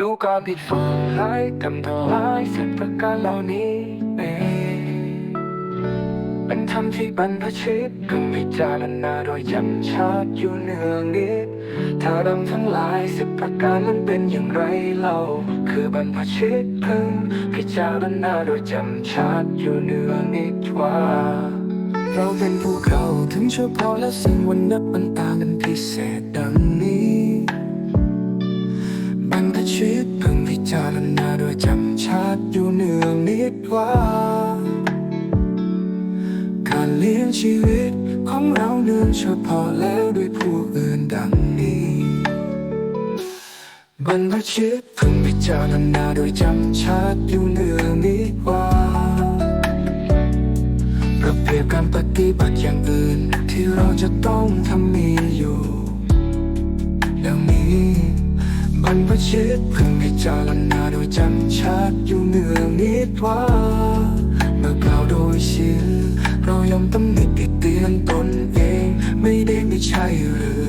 ดูก่อนผิดฝันร้ายทำทลายสิบประการเหล่านี้เองเป็นธรรมที่บรรพชิตพึงพิจารณาโดยจำชัดอยู่เนืองนิดถ้าดำทั้งหลายสิบประการมันเป็นอย่างไรเล่าคือบรรพชิตพึงพิจารณาโดยจำชัดอยู่เนืองนิดว่าเราเป็นผู้เขาถึงเฉพาะและสิ่งวันนับมันต่างกันพิเศษดังนี้ียงชีวิตของเราเนื่องเฉพาะแล้วด้วยผู้อื่นดังนี้บรรพชิตพึงพิจารณาโดยจำชัดอยู่เนืองนิดว่า ประเภทการปฏิบัติอย่างอื่นที่เราจะต้องทำมีอยู่ดังนี้บรรพชิตพึงพิจารณาโดยจำชัดอยู่เนืองนิดว่าเมื่อกล่าวโดยเชิน เรายอมตำหนิติเตียนตนเอง ไม่ได้ไม่ใช่หรือ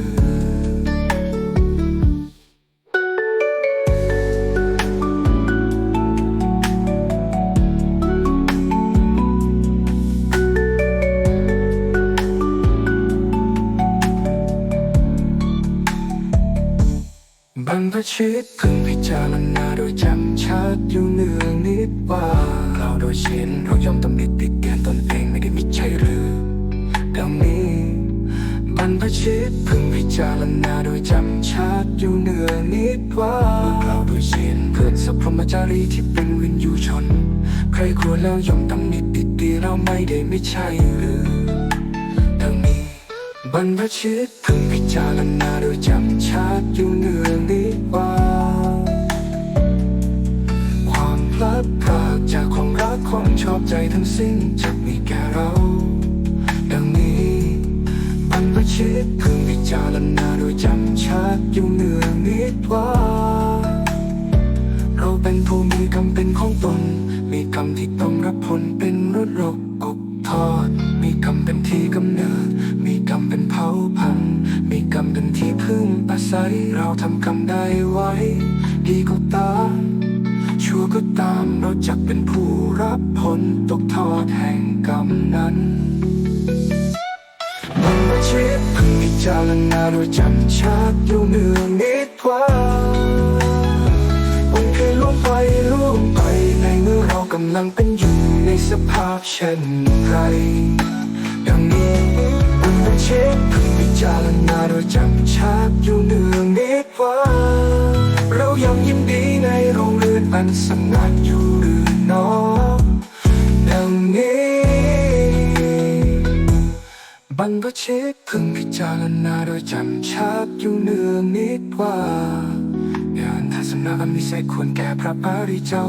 บรรพชิตพึงพิจารณาโดยจำชัดอยู่เนืองนิดว่ากล่าโดยเช่นเรายอมตำหนิติเตียนตนเองไม หรือดังนี้บรรพชิตพึงพิจารณาโดยจำชัดอยู่เหนือนิดว่ากล่าโดยเชนเพื่อนสัพพมจารีที่เป็นวินยูชน ใครควรแล้วยอมตำหนิติเตีเราไม่ได้ไม่ใช่หรือดังนี้บรรพชิตพึงพิจารณาโดยจำชัดอยู่เหนือนิดว่า บรรพชิตพึงพิจารณาโดยจำชัดอยู่เหนือนิดว่าเราเป็นผู้มีกรรมเป็นของตน มีกรรมที่ต้องรับผลเป็นรดรกกบทอด มีกรรมเป็นที่กำเนิด มีกรรมเป็นเผ่าพันธุ์ มีกรรมเป็นที่พึ่งอาศัย เราทำกรรมได้ไว้ ดีก็ตาม ชั่วก็ตามเราจะเป็นผู้รับผลตกทอดแห่งกรรมนั้น จารณาจำชัดอยู่เนืองนิดว่าองค์เคยล่วงไปล่วงไปในเมื่อเรากำลังเป็นอยู่ในสภาพเช่นไรดังนี้บรรพชิตพึงพิจารณาโดยจำชัดอยู่เนืองนิดว่า เรายังยินดีในโรงเรือนอันสงัดอยู่หรือนอดั บรรพชิตพึงพิจารณาโดยจำชัดอยู่เนืองนิดว่างานทัศนะอันวิเศษควรแก่พระปาริเจ้า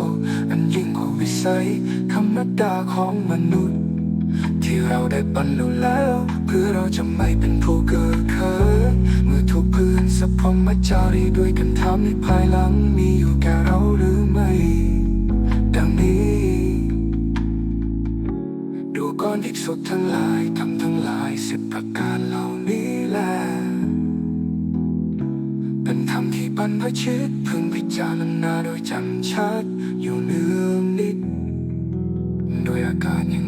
อันยิ่งกว่าวิสัยคำนัดดาของมนุษย์ ที่เราได้บรรลุแล้ว เพื่อเราจะไม่เป็นผู้เกิดเคินเมื่อทุกพื้นสัพพมจารีด้วยกันทำในภายหลังมีอยู่แก่เราหรือไม่ ดังนี้ ดูก่อนภิกษุทั้งหลายทำทั้งหลาย สิบประการเหล่านี้แหละเป็นธรรมที่บรรพชิตพึงพิจารณาโดยจำชัดอยู่เนืองนิด โดยอาการอย่าง